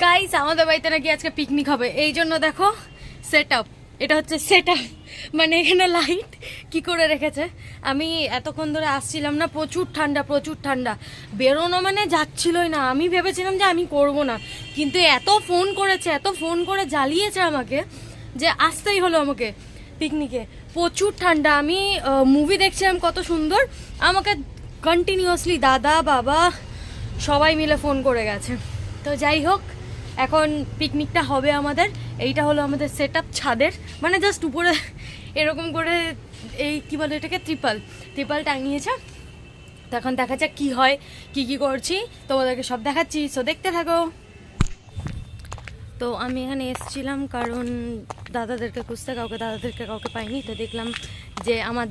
Guys আমাদের বাড়িতে নাকি আজকে পিকনিক হবে। এই জন্য দেখো সেট এটা হচ্ছে সেট আপ মানে এখানে লাইট কি করে রেখেছে? আমি এতক্ষণ ধরে আসছিলাম না, প্রচুর ঠান্ডা প্রচুর ঠান্ডা। বেরোনো মানে যাচ্ছিলই না। আমি ভেবেছিলাম যে আমি করব না। কিন্তু এত ফোন করেছে, এত ফোন করে জ্বালিয়েছে আমাকে যে আসতেই হলো আমাকে পিকনিকে প্রচুর ঠান্ডা। আমি মুভি দেখছিলাম কত সুন্দর। আমাকে কন্টিনিউয়াসলি দাদা, বাবা সবাই মিলে ফোন করে গেছে। তো যাই হোক এখন পিকনিকটা হবে আমাদের। এইটা হলো আমাদের সেট আপ ছাদের। মানে জাস্ট উপরে এরকম করে এই কী বলে এটাকে? ত্রিপাল ত্রিপাল টাঙিয়েছে তো এখন দেখা যাক কী হয়, কি কি করছি। তোমাদেরকে সব দেখাচ্ছি সো দেখতে থাকো। তো আমি এখানে এসেছিলাম কারণ দাদাদেরকে খুঁজতে, কাউকে দাদাদেরকে কাউকে পাইনি। তো দেখলাম যে আমার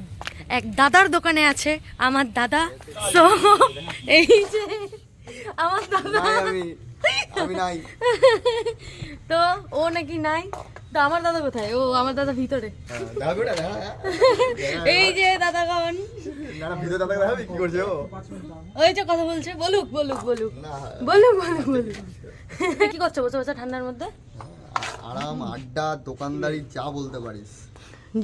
এক দাদার দোকানে আছে, আমার দাদা। তো এই যে আমার দাদা। আমি নাই। তো ও নাকি নাই? তো আমার দাদা কোথায়? ও আমার দাদা ভিতরে। হ্যাঁ, গোটা দেখা এই যে দাদা কন ওই যে কথা বলছে বলুক বলুক বলুক। বলুক বলুক বলুক। কি করছ বসে বসে ঠান্ডার মধ্যে? আরাম আড্ডা দোকানদারি যা বলতে পারিস।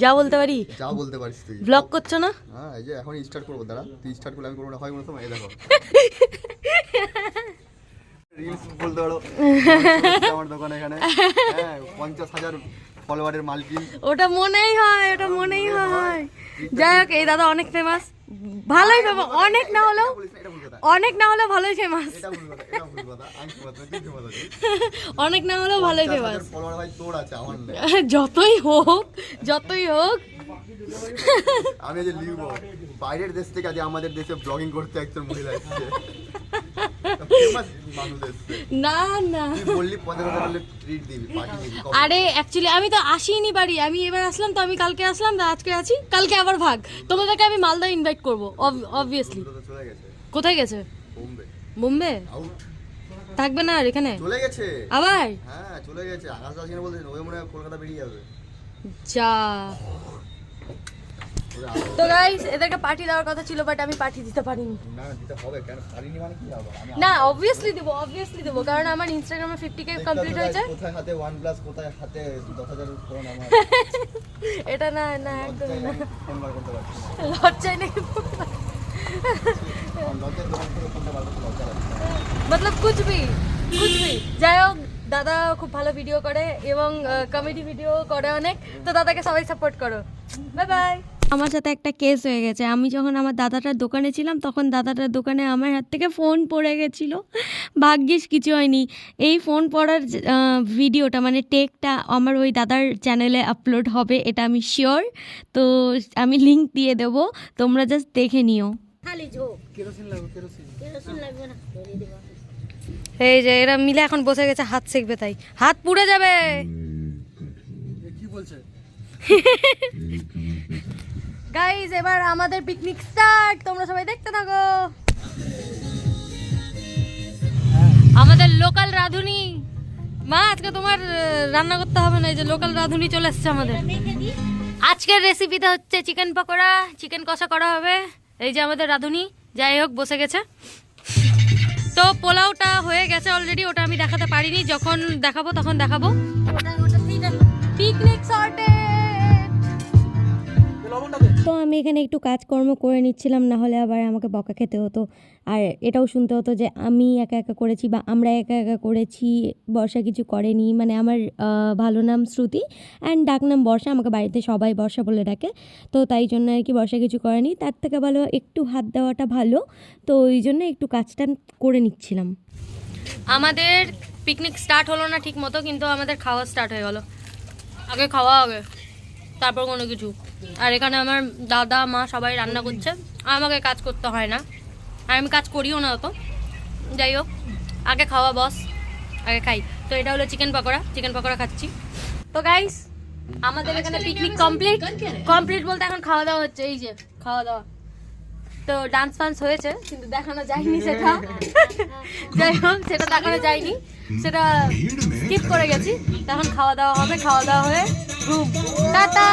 যা বলতে পারি? যা বলতে পারিস তুই। ব্লগ করছ না? হ্যাঁ এই যে এখন স্টার্ট করব দাঁড়া। তুই স্টার্ট করলে আমি করব না হয় কোনো সময় এই দেখো। রিলস বলতে পারো আমার দোকান এখানে। হ্যাঁ পঞ্চাশ হাজার ফলোয়ারের মালকিন। ওটা মনেই হয় ওটা মনেই হয়। যাই হোক এই দাদা অনেক ফেমাস ভালোই ফেমাস অনেক না হলেও অনেক না হলেও ভালোই ফেমাস অনেক না হলেও ভালোই ফেমাস ফলোয়ার ভাই তোর আছে আমার নেই। যতই হোক যতই হোক। আমি যে লিখব বাইরের দেশ থেকে আজ আমাদের দেশে ব্লগিং করতে একজন মহিলা এসছে। না না? আরে অ্যাকচুয়ালি আমি তো আসিনি বাড়ি। আমি এবার আসলাম তো, আমি কালকে আসলাম আজকে আছি। কালকে আবার ভাগ। তোমাদেরকে আমি মালদা ইনভাইট করব অবভিয়াসলি কোথায় গেছে? বোম্বে। থাকবে না আর এখানে? চলে গেছে আবার? হ্যাঁ চলে গেছে আকাশ দাস বলতে ওই মনে কলকাতা বেরিয়ে যাবে যা। তো গাইস এদেরকে পার্টি দেওয়ার কথা ছিল বাট আমি পার্টি দিতে পারিনি। না দিতে হবে কেন? পারিনি মানে কি হবে? না অবভিয়াসলি দেবো অবভিয়াসলি দেবো কারণ আমার ইনস্টাগ্রামে ফিফটি কে দেখতে কমপ্লিট হয়েছে। কোথায় হাতে প্লাস কোথায় হাতে দশ হাজার ফোন আমার? এটা না না একদমই না। ফোন করতে পারছি লজ্জায় মতলব কুছ ভি কুছ ভি যাই হোক দাদা খুব ভালো ভিডিও করে এবং কমেডি ভিডিও করে অনেক। তো দাদাকে সবাই সাপোর্ট করো। বাই বাই আমার সাথে একটা কেস হয়ে গেছে। আমি যখন আমার দাদাটার দোকানে ছিলাম তখন দাদাটার দোকানে আমার হাত থেকে ফোন পড়ে গেছিল। ভাগ্যিস কিছু হয়নি। এই ফোন পড়ার ভিডিওটা মানে টেকটা আমার ওই দাদার চ্যানেলে আপলোড হবে এটা আমি শিওর তো আমি লিংক দিয়ে দেবো তোমরা জাস্ট দেখে নিও। এই যে এরা মিলে এখন বসে গেছে হাত সেকবে তাই। হাত পুড়ে যাবে! কি বলছে? গাইজ এবার আমাদের পিকনিক স্টার্ট তোমরা সবাই দেখতে থাকো। আমাদের লোকাল রাঁধুনি। মা, আজকে তোমার রান্না করতে হবে না, এই যে লোকাল রাঁধুনি চলে এসছে আমাদের। আজকের রেসিপিটা হচ্ছে চিকেন পকোড়া চিকেন কষা করা হবে। এই যে আমাদের রাঁধুনি, যাই হোক, বসে গেছে। তো পোলাওটা হয়ে গেছে অলরেডি ওটা আমি দেখাতে পারিনি। যখন দেখাবো, তখন দেখাবো। তো আমি এখানে একটু কাজকর্ম করে নিচ্ছিলাম না হলে আবার আমাকে বকা খেতে হতো। আর এটাও শুনতে হতো যে আমি একা একা করেছি বা আমরা একা একা করেছি, বর্ষা কিছু করেনি। মানে আমার ভালো নাম শ্রুতি অ্যান্ড ডাক নাম বর্ষা, আমাকে বাড়িতে সবাই বর্ষা বলে ডাকে। তো তাই জন্য আর কি বর্ষা কিছু করেনি। তার থেকে ভালো একটু হাত দেওয়াটা ভালো। তো ওই জন্য একটু কাজটা করে নিচ্ছিলাম। আমাদের পিকনিক স্টার্ট হলো না ঠিক মতো, কিন্তু আমাদের খাওয়া স্টার্ট হয়ে গেল। আগে খাওয়া হবে তারপর কোনো কিছু। আর এখানে আমার দাদা, মা সবাই রান্না করছে। আর আমাকে কাজ করতে হয় না। আর আমি কাজ করিও না অত। যাই হোক, আগে খাওয়া বস, আগে খাই। তো এটা হলো চিকেন পকোড়া। চিকেন পকোড়া খাচ্ছি। তো গাইস আমাদের এখানে পিকনিক কমপ্লিট কমপ্লিট বলতে এখন খাওয়া দাওয়া হচ্ছে। এই যে, খাওয়া দাওয়া। তো ডান্স ফান্স হয়েছে, কিন্তু দেখানো যায়নি সেটা। যাই হোক, সেটা দেখানো যায়নি। সেটা স্কিপ করে গেছি। তখন খাওয়া দাওয়া হবে, খাওয়া দাওয়া হয়ে, ঘুম। টাটা!